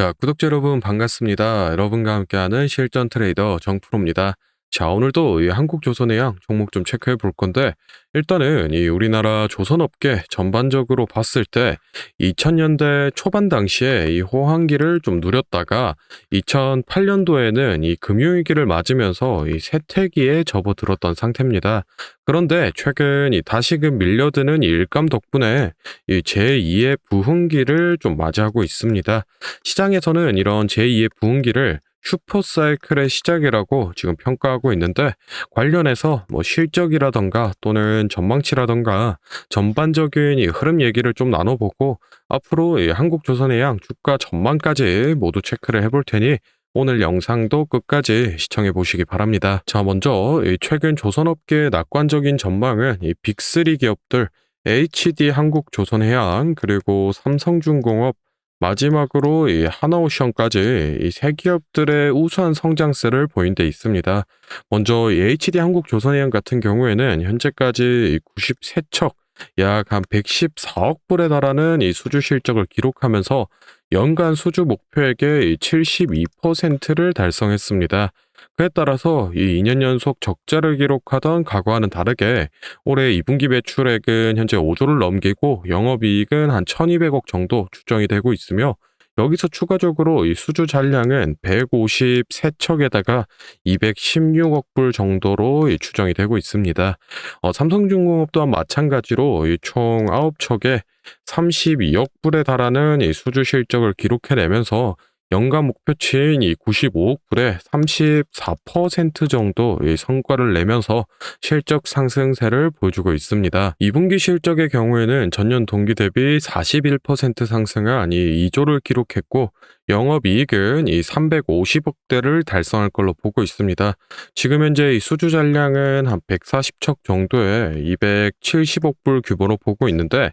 자, 구독자 여러분 반갑습니다. 여러분과 함께하는 실전 트레이더 정프로입니다. 자, 오늘도 이 한국 조선해양 종목 좀 체크해 볼 건데, 일단은 이 우리나라 조선업계 전반적으로 봤을 때 2000년대 초반 당시에 이 호황기를 좀 누렸다가 2008년도에는 이 금융위기를 맞으면서 이 쇠퇴기에 접어들었던 상태입니다. 그런데 최근 이 다시금 밀려드는 이 일감 덕분에 이 제2의 부흥기를 좀 맞이하고 있습니다. 시장에서는 이런 제2의 부흥기를 슈퍼사이클의 시작이라고 지금 평가하고 있는데 관련해서 뭐 실적이라던가 또는 전망치라던가 전반적인 이 흐름 얘기를 좀 나눠보고 앞으로 이 한국조선해양 주가 전망까지 모두 체크를 해볼 테니 오늘 영상도 끝까지 시청해 보시기 바랍니다. 자, 먼저 이 최근 조선업계의 낙관적인 전망은 이 빅3 기업들 HD 한국조선해양 그리고 삼성중공업 마지막으로 이 하나오션까지 이 세 기업들의 우수한 성장세를 보인 데 있습니다. 먼저 이 HD 한국조선해양 같은 경우에는 현재까지 93척 약 한 114억 불에 달하는 이 수주 실적을 기록하면서 연간 수주 목표액의 72%를 달성했습니다. 그에 따라서 이 2년 연속 적자를 기록하던 과거와는 다르게 올해 2분기 매출액은 현재 5조를 넘기고 영업이익은 한 1200억 정도 추정이 되고 있으며 여기서 추가적으로 이 수주 잔량은 153척에다가 216억 불 정도로 이 추정이 되고 있습니다. 어, 삼성중공업 또한 마찬가지로 이총 9척에 32억 불에 달하는 이 수주 실적을 기록해내면서 연간 목표치인 이 95억 불에 34% 정도 의 성과를 내면서 실적 상승세를 보여주고 있습니다. 2분기 실적의 경우에는 전년 동기 대비 41% 상승한 이 2조를 기록했고 영업이익은 이 350억대를 달성할 걸로 보고 있습니다. 지금 현재 이 수주 잔량은 한 140척 정도의 270억 불 규모로 보고 있는데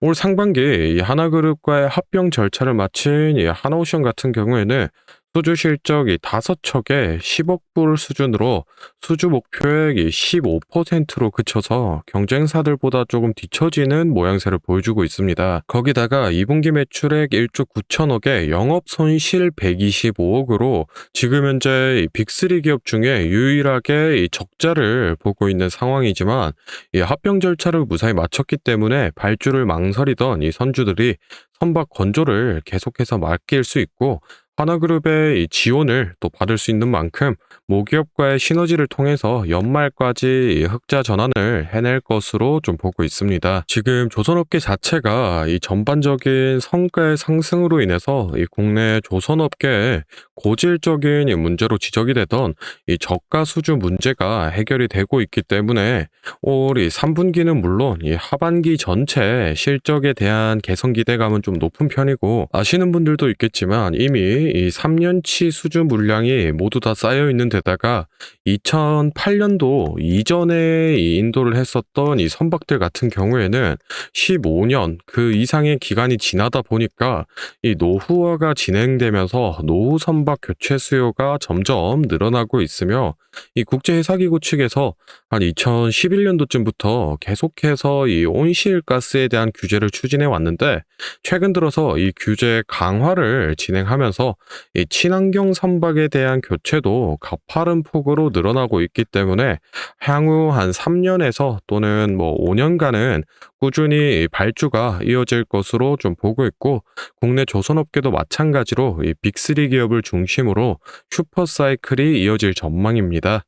올 상반기 이 하나그룹과의 합병 절차를 마친 이 하나오션 같은 경우에는 수주 실적이 5척에 10억 불 수준으로 수주 목표액이 15%로 그쳐서 경쟁사들보다 조금 뒤처지는 모양새를 보여주고 있습니다. 거기다가 2분기 매출액 1조 9천억에 영업 손실 125억으로 지금 현재 빅3 기업 중에 유일하게 이 적자를 보고 있는 상황이지만 이 합병 절차를 무사히 마쳤기 때문에 발주를 망설이던 이 선주들이 선박 건조를 계속해서 맡길 수 있고 하나그룹의 지원을 또 받을 수 있는 만큼 모기업과의 시너지를 통해서 연말까지 흑자 전환을 해낼 것으로 좀 보고 있습니다. 지금 조선업계 자체가 이 전반적인 성과의 상승으로 인해서 이 국내 조선업계에 고질적인 문제로 지적이 되던 이 저가 수주 문제가 해결이 되고 있기 때문에 올 이 3분기는 물론 이 하반기 전체 실적에 대한 개선 기대감은 좀 높은 편이고 아시는 분들도 있겠지만 이미 이 3년치 수주 물량이 모두 다 쌓여 있는 데다가 2008년도 이전에 인도를 했었던 이 선박들 같은 경우에는 15년 그 이상의 기간이 지나다 보니까 이 노후화가 진행되면서 노후 선박 교체 수요가 점점 늘어나고 있으며 이 국제회사기구 측에서 한 2011년도쯤부터 계속해서 이 온실가스에 대한 규제를 추진해 왔는데 최근 들어서 이 규제 강화를 진행하면서 이 친환경 선박에 대한 교체도 가파른 폭으로 늘어나고 있기 때문에 향후 한 3년에서 또는 뭐 5년간은 꾸준히 발주가 이어질 것으로 좀 보고 있고 국내 조선업계도 마찬가지로 이 빅3 기업을 중심으로 슈퍼사이클이 이어질 전망입니다.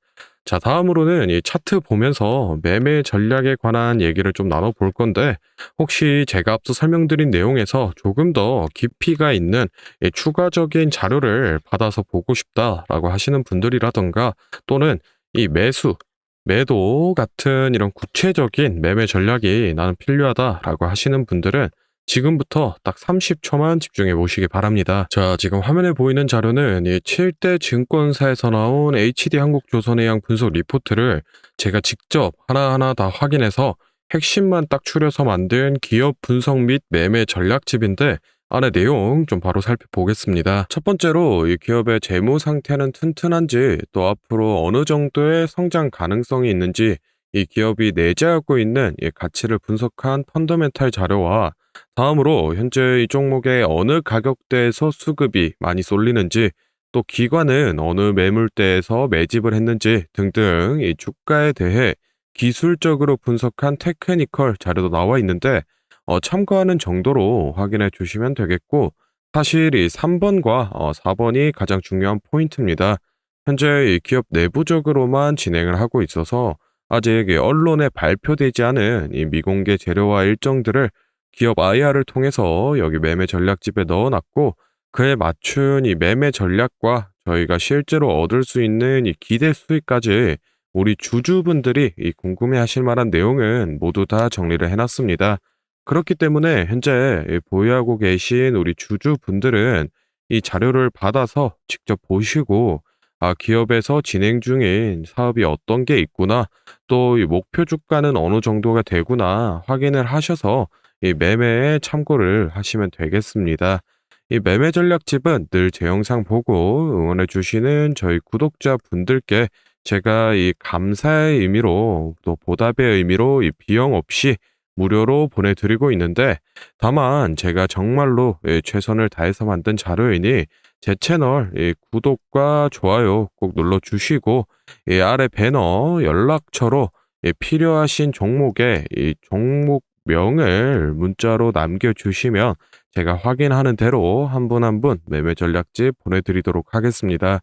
자, 다음으로는 이 차트 보면서 매매 전략에 관한 얘기를 좀 나눠볼 건데, 혹시 제가 앞서 설명드린 내용에서 조금 더 깊이가 있는 이 추가적인 자료를 받아서 보고 싶다라고 하시는 분들이라던가, 또는 이 매수, 매도 같은 이런 구체적인 매매 전략이 나는 필요하다라고 하시는 분들은 지금부터 딱 30초만 집중해 보시기 바랍니다. 자, 지금 화면에 보이는 자료는 이 7대 증권사에서 나온 HD 한국조선해양 분석 리포트를 제가 직접 하나하나 다 확인해서 핵심만 딱 추려서 만든 기업 분석 및 매매 전략집인데 안에 내용 좀 바로 살펴보겠습니다. 첫 번째로 이 기업의 재무 상태는 튼튼한지 또 앞으로 어느 정도의 성장 가능성이 있는지 이 기업이 내재하고 있는 이 가치를 분석한 펀더멘탈 자료와 다음으로 현재 이 종목의 어느 가격대에서 수급이 많이 쏠리는지 또 기관은 어느 매물대에서 매집을 했는지 등등 이 주가에 대해 기술적으로 분석한 테크니컬 자료도 나와 있는데 어, 참고하는 정도로 확인해 주시면 되겠고 사실 이 3번과 어, 4번이 가장 중요한 포인트입니다. 현재 이 기업 내부적으로만 진행을 하고 있어서 아직 이 언론에 발표되지 않은 이 미공개 재료와 일정들을 기업 IR을 통해서 여기 매매 전략집에 넣어놨고 그에 맞춘 이 매매 전략과 저희가 실제로 얻을 수 있는 이 기대 수익까지 우리 주주분들이 이 궁금해 하실 만한 내용은 모두 다 정리를 해놨습니다. 그렇기 때문에 현재 이 보유하고 계신 우리 주주분들은 이 자료를 받아서 직접 보시고 아, 기업에서 진행 중인 사업이 어떤 게 있구나, 또이 목표 주가는 어느 정도가 되구나 확인을 하셔서 이 매매에 참고를 하시면 되겠습니다. 이 매매 전략집은 늘 제 영상 보고 응원해 주시는 저희 구독자 분들께 제가 이 감사의 의미로 또 보답의 의미로 이 비용 없이 무료로 보내드리고 있는데 다만 제가 정말로 예, 최선을 다해서 만든 자료이니 제 채널 이 구독과 좋아요 꼭 눌러주시고 이 아래 배너 연락처로 이 필요하신 종목의 이 종목 명을 문자로 남겨주시면 제가 확인하는 대로 한 분 한 분 매매 전략집 보내드리도록 하겠습니다.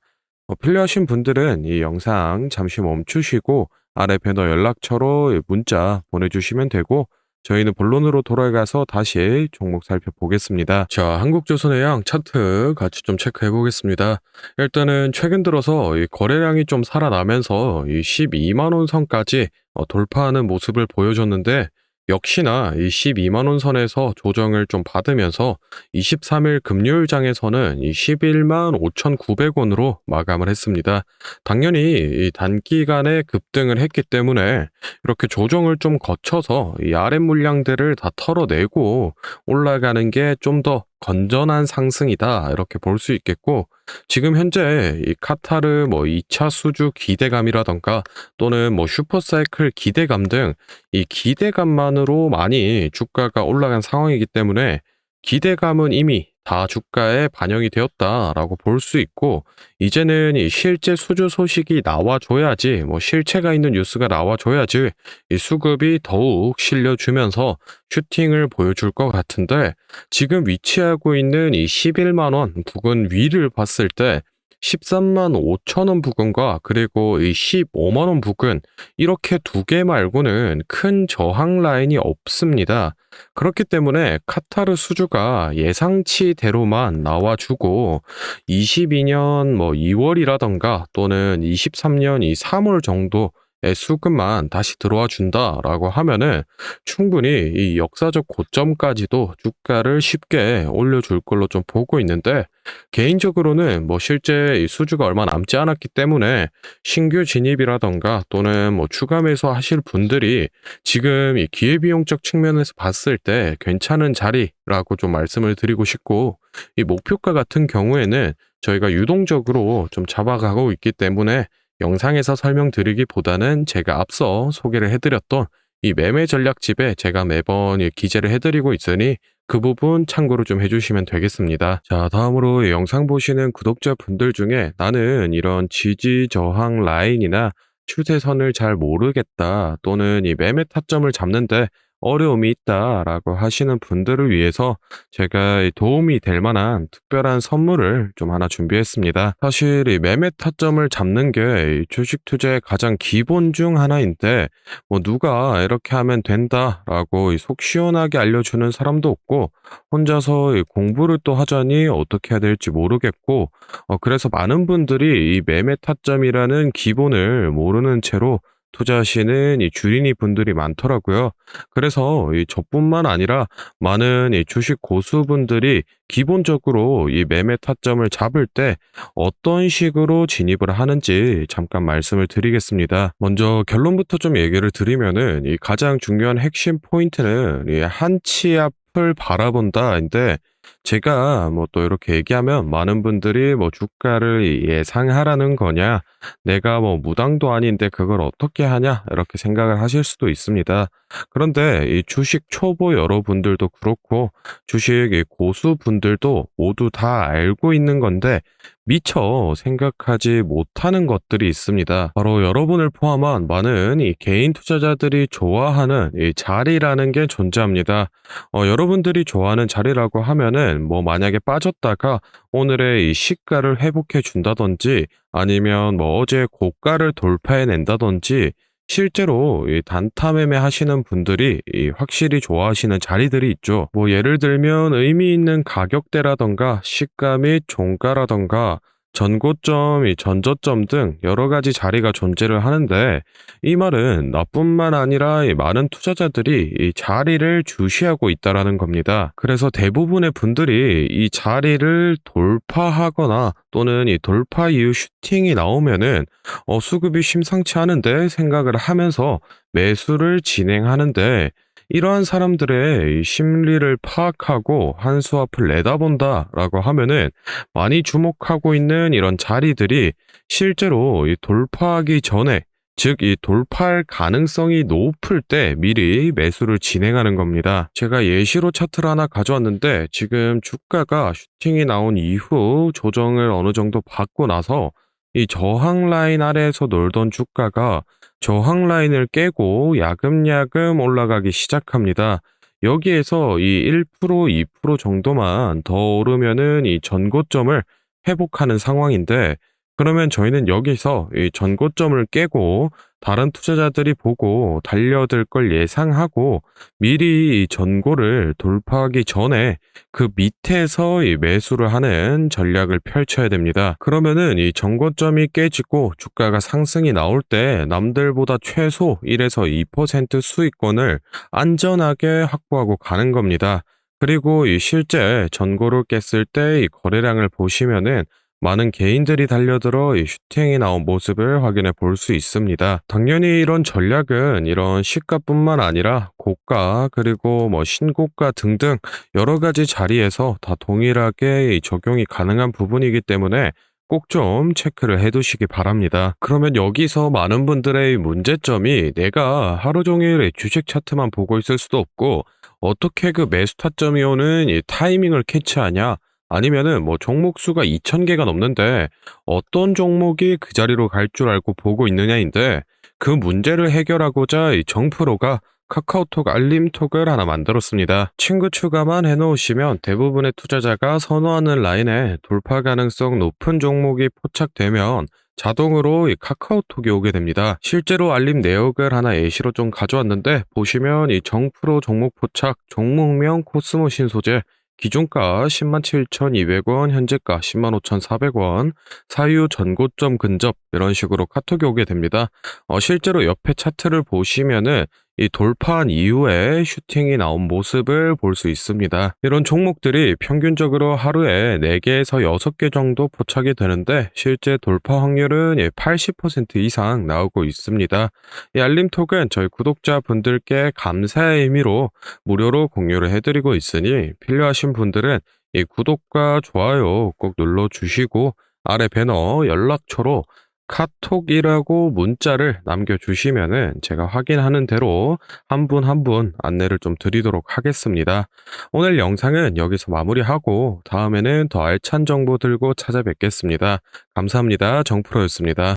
어, 필요하신 분들은 이 영상 잠시 멈추시고 아래 배너 연락처로 문자 보내주시면 되고 저희는 본론으로 돌아가서 다시 종목 살펴보겠습니다. 자, 한국조선해양 차트 같이 좀 체크해 보겠습니다. 일단은 최근 들어서 이 거래량이 좀 살아나면서 이 12만 원 선까지 어, 돌파하는 모습을 보여줬는데 역시나 이 12만 원 선에서 조정을 좀 받으면서 23일 금요일장에서는 이 11만 5,900원으로 마감을 했습니다. 당연히 이 단기간에 급등을 했기 때문에 이렇게 조정을 좀 거쳐서 이 아랫 물량들을 다 털어내고 올라가는 게 좀 더 건전한 상승이다. 이렇게 볼 수 있겠고 지금 현재 이 카타르 뭐 2차 수주 기대감이라던가 또는 뭐 슈퍼사이클 기대감 등 이 기대감만으로 많이 주가가 올라간 상황이기 때문에 기대감은 이미 다 주가에 반영이 되었다라고 볼 수 있고 이제는 이 실제 수주 소식이 나와줘야지 뭐 실체가 있는 뉴스가 나와줘야지 이 수급이 더욱 실려주면서 슈팅을 보여줄 것 같은데 지금 위치하고 있는 이 11만 원 부근 위를 봤을 때 13만 5천 원 부근과 그리고 이 15만 원 부근 이렇게 두 개 말고는 큰 저항 라인이 없습니다. 그렇기 때문에 카타르 수주가 예상치대로만 나와주고 22년 뭐 2월이라던가 또는 23년 이 3월 정도 의 수급만 다시 들어와 준다라고 하면은 충분히 이 역사적 고점까지도 주가를 쉽게 올려줄 걸로 좀 보고 있는데 개인적으로는 뭐 실제 이 수주가 얼마 남지 않았기 때문에 신규 진입이라던가 또는 뭐 추가 매수 하실 분들이 지금 이 기회비용적 측면에서 봤을 때 괜찮은 자리라고 좀 말씀을 드리고 싶고 이 목표가 같은 경우에는 저희가 유동적으로 좀 잡아가고 있기 때문에 영상에서 설명드리기보다는 제가 앞서 소개를 해드렸던 이 매매 전략집에 제가 매번 이 기재를 해드리고 있으니 그 부분 참고로 좀 해주시면 되겠습니다. 자, 다음으로 이 영상 보시는 구독자분들 중에 나는 이런 지지 저항 라인이나 추세선을 잘 모르겠다 또는 이 매매 타점을 잡는데 어려움이 있다라고 하시는 분들을 위해서 제가 도움이 될 만한 특별한 선물을 좀 하나 준비했습니다. 사실 이 매매 타점을 잡는 게 주식 투자의 가장 기본 중 하나인데 뭐 누가 이렇게 하면 된다라고 속 시원하게 알려주는 사람도 없고 혼자서 공부를 또 하자니 어떻게 해야 될지 모르겠고 어 그래서 많은 분들이 이 매매 타점이라는 기본을 모르는 채로 투자하시는 이 주린이 분들이 많더라고요. 그래서 이 저뿐만 아니라 많은 이 주식 고수분들이 기본적으로 이 매매 타점을 잡을 때 어떤 식으로 진입을 하는지 잠깐 말씀을 드리겠습니다. 먼저 결론부터 좀 얘기를 드리면은 이 가장 중요한 핵심 포인트는 이 한치 앞을 바라본다인데 제가 뭐 또 이렇게 얘기하면 많은 분들이 뭐 주가를 예상하라는 거냐, 내가 뭐 무당도 아닌데 그걸 어떻게 하냐, 이렇게 생각을 하실 수도 있습니다. 그런데 이 주식 초보 여러분들도 그렇고, 주식 이 고수분들도 모두 다 알고 있는 건데, 미처 생각하지 못하는 것들이 있습니다. 바로 여러분을 포함한 많은 이 개인 투자자들이 좋아하는 이 자리라는 게 존재합니다. 어, 여러분들이 좋아하는 자리라고 하면은 뭐 만약에 빠졌다가 오늘의 이 시가를 회복해 준다든지 아니면 뭐 어제 고가를 돌파해 낸다든지 실제로 이 단타 매매 하시는 분들이 이 확실히 좋아하시는 자리들이 있죠. 뭐 예를 들면 의미 있는 가격대라던가 시가 및 종가라던가 전고점, 이 전저점 등 여러 가지 자리가 존재를 하는데 이 말은 나뿐만 아니라 이 많은 투자자들이 이 자리를 주시하고 있다라는 겁니다. 그래서 대부분의 분들이 이 자리를 돌파하거나 또는 이 돌파 이후 슈팅이 나오면은 어, 수급이 심상치 않은데 생각을 하면서 매수를 진행하는데 이러한 사람들의 이 심리를 파악하고 한 수 앞을 내다본다 라고 하면은 많이 주목하고 있는 이런 자리들이 실제로 이 돌파하기 전에 즉, 이 돌파할 가능성이 높을 때 미리 매수를 진행하는 겁니다. 제가 예시로 차트를 하나 가져왔는데 지금 주가가 슈팅이 나온 이후 조정을 어느 정도 받고 나서 이 저항 라인 아래에서 놀던 주가가 저항 라인을 깨고 야금야금 올라가기 시작합니다. 여기에서 이 1%, 2% 정도만 더 오르면은 이 전고점을 회복하는 상황인데 그러면 저희는 여기서 이 전고점을 깨고 다른 투자자들이 보고 달려들 걸 예상하고 미리 이 전고를 돌파하기 전에 그 밑에서 이 매수를 하는 전략을 펼쳐야 됩니다. 그러면은 이 전고점이 깨지고 주가가 상승이 나올 때 남들보다 최소 1에서 2% 수익권을 안전하게 확보하고 가는 겁니다. 그리고 이 실제 전고를 깼을 때 이 거래량을 보시면은 많은 개인들이 달려들어 이 슈팅이 나온 모습을 확인해 볼 수 있습니다. 당연히 이런 전략은 이런 시가뿐만 아니라 고가 그리고 뭐 신고가 등등 여러 가지 자리에서 다 동일하게 이 적용이 가능한 부분이기 때문에 꼭좀 체크를 해 두시기 바랍니다. 그러면 여기서 많은 분들의 문제점이 내가 하루 종일 이 주식 차트만 보고 있을 수도 없고 어떻게 그 매수 타점이 오는 이 타이밍을 캐치하냐? 아니면은 뭐 종목 수가 2,000개가 넘는데 어떤 종목이 그 자리로 갈 줄 알고 보고 있느냐인데 그 문제를 해결하고자 이 정프로가 카카오톡 알림톡을 하나 만들었습니다. 친구 추가만 해놓으시면 대부분의 투자자가 선호하는 라인에 돌파 가능성 높은 종목이 포착되면 자동으로 이 카카오톡이 오게 됩니다. 실제로 알림 내역을 하나 예시로 좀 가져왔는데 보시면 이 정프로 종목 포착, 종목명 코스모 신소재, 기준가 107,200원, 현재가 105,400원, 사유 전고점 근접 이런 식으로 카톡이 오게 됩니다. 어, 실제로 옆에 차트를 보시면은 이 돌파한 이후에 슈팅이 나온 모습을 볼 수 있습니다. 이런 종목들이 평균적으로 하루에 4개에서 6개 정도 포착이 되는데 실제 돌파 확률은 80% 이상 나오고 있습니다. 이 알림톡은 저희 구독자분들께 감사의 의미로 무료로 공유를 해드리고 있으니 필요하신 분들은 이 구독과 좋아요 꼭 눌러주시고 아래 배너 연락처로 카톡이라고 문자를 남겨주시면은 제가 확인하는 대로 한 분 한 분 안내를 좀 드리도록 하겠습니다. 오늘 영상은 여기서 마무리하고 다음에는 더 알찬 정보 들고 찾아뵙겠습니다. 감사합니다. 정프로였습니다.